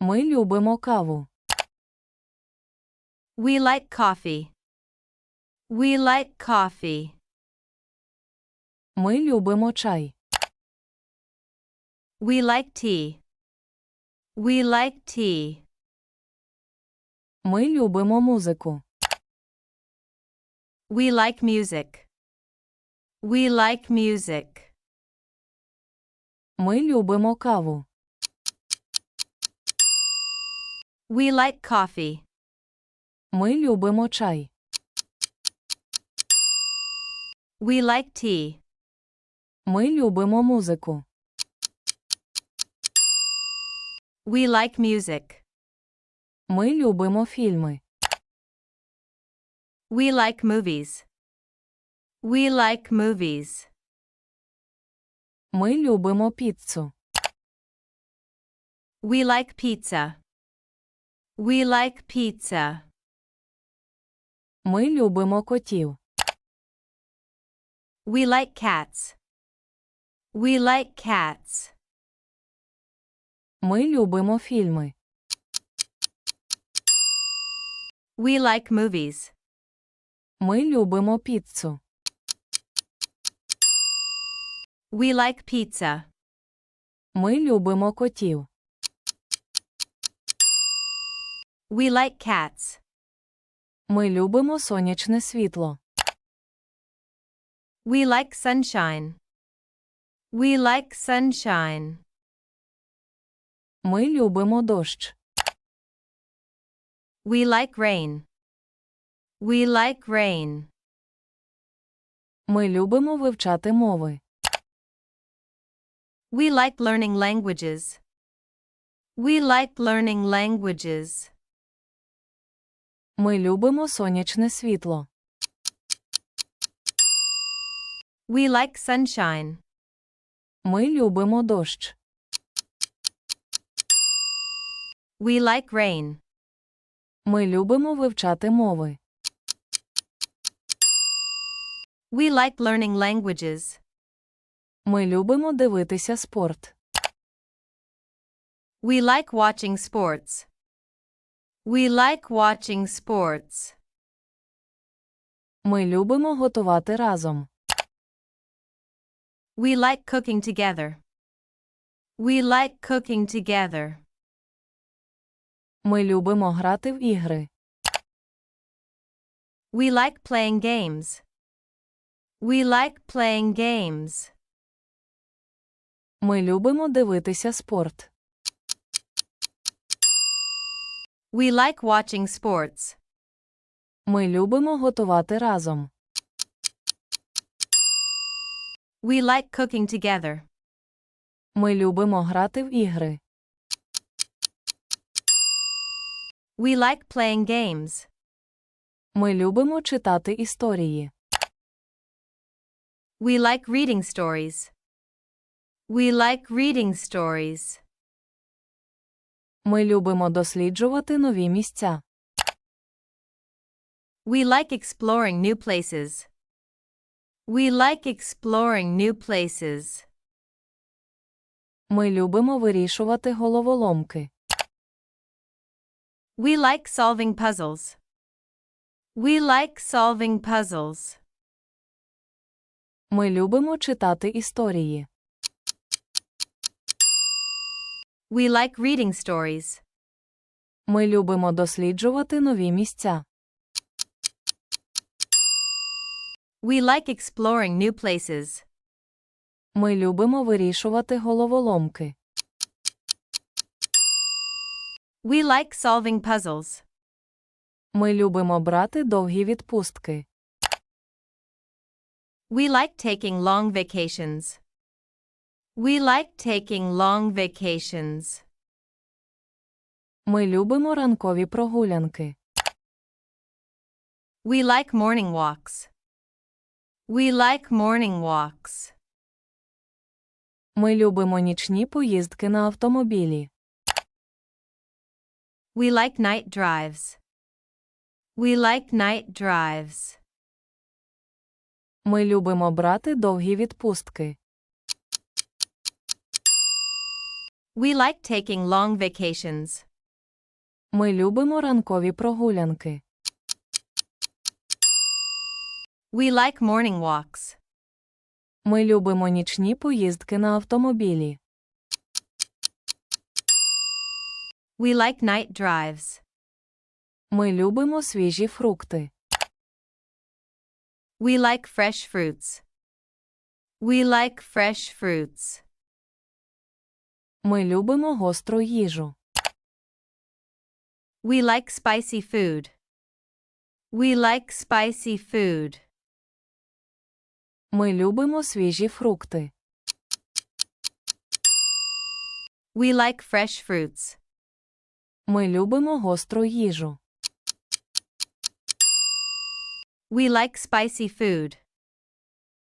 Ми любимо каву. We like coffee. We like coffee. Ми любимо чай. We like tea. We like tea. Ми любимо музику. We like music. We like music. Ми любимо каву. We like coffee. Ми любимо чай. We like tea. Ми любимо музику. We like music. Ми любимо фільми. We like movies. We like movies. Ми любимо піцу. We like pizza. We like pizza. Ми любимо котів. We like cats. We like cats. Ми любимо фільми. We like movies. Ми любимо піцу. We like pizza. Ми любимо котів. We like cats. Ми любимо сонячне світло. We like sunshine. We like sunshine. Ми любимо дощ. We like rain. We like rain. Ми любимо вивчати мови. We like learning languages. We like learning languages. Ми любимо сонячне світло. We like sunshine. Ми любимо дощ. We like rain. Ми любимо вивчати мови. We like learning languages. Ми любимо дивитися спорт. We like watching sports. We like watching sports. Ми любимо готувати разом. We like cooking together. We like cooking together. Ми любимо грати в ігри. We like playing games. We like playing games. Ми любимо дивитися спорт. We like watching sports. Ми любимо готувати разом. We like cooking together. Ми любимо грати в ігри. We like playing games. Ми любимо читати історії. We like reading stories. We like reading stories. Ми любимо досліджувати нові місця. We like exploring new places. We like exploring new places. Ми любимо вирішувати головоломки. We like solving puzzles. We like solving puzzles. Ми любимо читати історії. We like reading stories. Ми любимо досліджувати нові місця. We like exploring new places. Ми любимо вирішувати головоломки. We like solving puzzles. Ми любимо брати довгі відпустки. We like taking long vacations. We like taking long vacations. Ми любимо ранкові прогулянки. We like morning walks. We like morning walks. Ми любимо нічні поїздки на автомобілі. We like night drives. We like night drives. Ми любимо брати довгі відпустки. We like taking long vacations. Ми любимо ранкові прогулянки. We like morning walks. Ми любимо нічні поїздки на автомобілі. We like night drives. Ми любимо свіжі фрукти. We like fresh fruits. We like fresh fruits. Ми любимо гостру їжу. We like spicy food. We like spicy food. Ми любимо свіжі фрукти. We like fresh fruits. Ми любимо гостру їжу. We like spicy food.